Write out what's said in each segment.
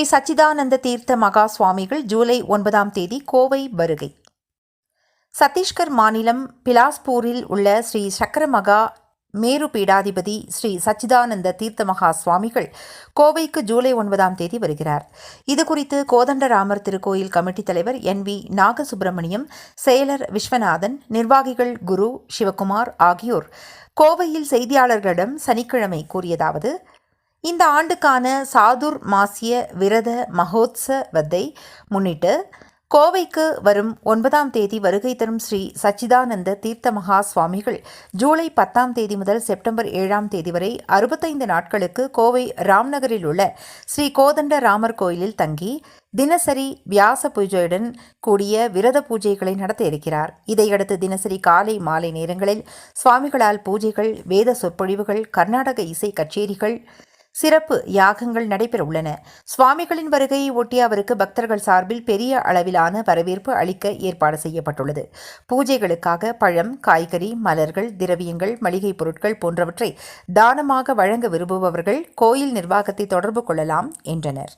ஸ்ரீ சச்சிதானந்த தீர்த்த மகா சுவாமிகள் ஜூலை ஒன்பதாம் தேதி கோவை வருகை. சத்தீஸ்கர் மாநிலம் பிலாஸ்பூரில் உள்ள ஸ்ரீ சக்கரமகா மேரு பீடாதிபதி ஸ்ரீ சச்சிதானந்த தீர்த்த மகா சுவாமிகள் கோவைக்கு ஜூலை ஒன்பதாம் தேதி வருகிறார். இதுகுறித்து கோதண்டராமர் திருக்கோயில் கமிட்டி தலைவர் என் வி நாகசுப்பிரமணியம் செயலர் விஸ்வநாதன் நிர்வாகிகள் குரு சிவகுமார் ஆகியோர் கோவையில் செய்தியாளர்களிடம் சனிக்கிழமை கூறியதாவது இந்த ஆண்டுக்கான சாதுர் மாசிய விரத மகோத்சவத்தை முன்னிட்டு கோவைக்கு வரும் ஒன்பதாம் தேதி வருகை தரும் ஸ்ரீ சச்சிதானந்த தீர்த்த மகா சுவாமிகள் ஜூலை பத்தாம் தேதி முதல் செப்டம்பர் ஏழாம் தேதி வரை அறுபத்தைந்து நாட்களுக்கு கோவை ராம்நகரில் உள்ள ஸ்ரீ கோதண்ட ராமர் கோயிலில் தங்கி தினசரி வியாச பூஜையுடன் கூடிய விரத பூஜைகளை நடத்த இருக்கிறார். இதையடுத்து தினசரி காலை மாலை நேரங்களில் சுவாமிகளால் பூஜைகள் வேத சொற்பொழிவுகள் கர்நாடக இசை கச்சேரிகள் சிறப்பு யாகங்கள் நடைபெற உள்ளன. சுவாமிகளின் வருகையை ஒட்டி அவருக்கு பக்தர்கள் சார்பில் பெரிய அளவிலான வரவேற்பு அளிக்க ஏற்பாடு செய்யப்பட்டுள்ளது. பூஜைகளுக்காக பழம் காய்கறி மலர்கள் திரவியங்கள் மளிகைப் பொருட்கள் போன்றவற்றை தானமாக வழங்க விரும்புபவர்கள் கோயில் நிர்வாகத்தை தொடர்பு கொள்ளலாம் என்றனர்.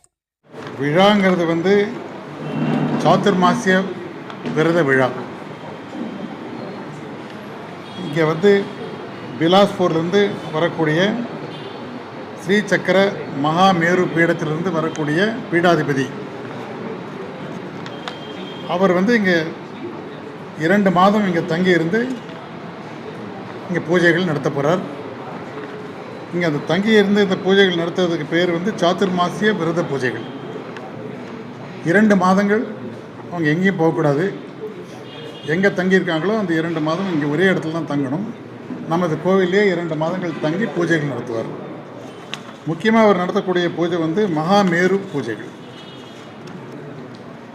விழாங்கிறது வந்து சாத்துர்மாசிய விரத விழா. இங்கே வந்து பிலாஸ்பூர்லேருந்து வரக்கூடிய ஸ்ரீ சக்கர மகாமேரு பீடத்திலிருந்து வரக்கூடிய பீடாதிபதி. அவர் வந்து இங்கே இரண்டு மாதம் இங்கே தங்கி இருந்து இங்கே பூஜைகள் நடத்த போகிறார் இங்கே அந்த தங்கியிருந்து இந்த பூஜைகள் நடத்துறதுக்கு பேர் வந்து சாத்துர்மாசிய விரத பூஜைகள். இரண்டு மாதங்கள் அவங்க எங்கேயும் போகக்கூடாது. எங்கே தங்கியிருக்காங்களோ அந்த இரண்டு மாதம் இங்கே ஒரே இடத்துல தான் தங்கணும். நமது கோவிலே இரண்டு மாதங்கள் தங்கி பூஜைகள் நடத்துவார். முக்கியமாக அவர் நடத்தக்கூடிய பூஜை வந்து மகாமேரு பூஜைகள்.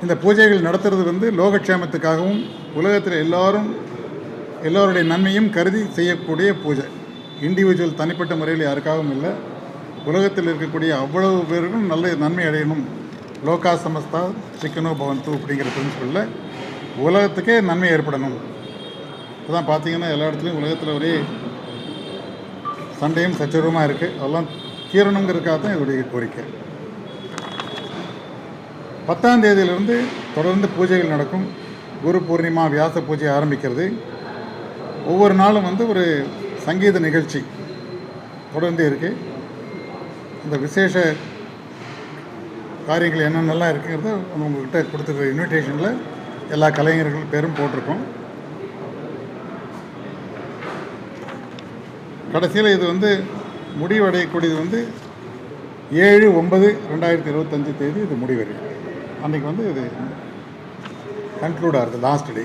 இந்த பூஜைகள் நடத்துறது வந்து லோகக்ஷேமத்துக்காகவும் உலகத்தில் எல்லாரும் எல்லோருடைய நன்மையும் கருதி செய்யக்கூடிய பூஜை. இண்டிவிஜுவல் தனிப்பட்ட முறையில் யாருக்காகவும் இல்லை. உலகத்தில் இருக்கக்கூடிய அவ்வளவு பேருக்கும் நல்ல நன்மை அடையணும். லோகா சமஸ்தா சிக்கனோ பவந்து அப்படிங்கிற பிரின்சிபலில் உலகத்துக்கே நன்மை ஏற்படணும். இப்போதான் பார்த்தீங்கன்னா எல்லா இடத்துலையும் உலகத்தில் ஒரே சண்டையும் சச்சரவுமாக இருக்குது அதெல்லாம் தீரணுங்கிறதுக்காக தான் இதோடைய கோரிக்கை. பத்தாம் தேதியிலிருந்து தொடர்ந்து பூஜைகள் நடக்கும். குரு பூர்ணிமா வியாச பூஜை ஆரம்பிக்கிறது. ஒவ்வொரு நாளும் வந்து ஒரு சங்கீத நிகழ்ச்சி தொடர்ந்து இருக்குது இந்த விசேஷ காரியங்கள் என்னென்னலாம் இருக்குங்கிறத உங்கள்கிட்ட கொடுத்துருக்க இன்விடேஷனில் எல்லா கலைஞர்கள் பேரும் போட்டிருக்கோம். கடைசியில் இது வந்து முடிவடையக்கூடியது வந்து ஏழு ஒன்பது ரெண்டாயிரத்தி இருபத்தஞ்சி தேதி இது முடிவடையும். அன்றைக்கி வந்து இது கன்க்ளூட் ஆகுது லாஸ்ட் டே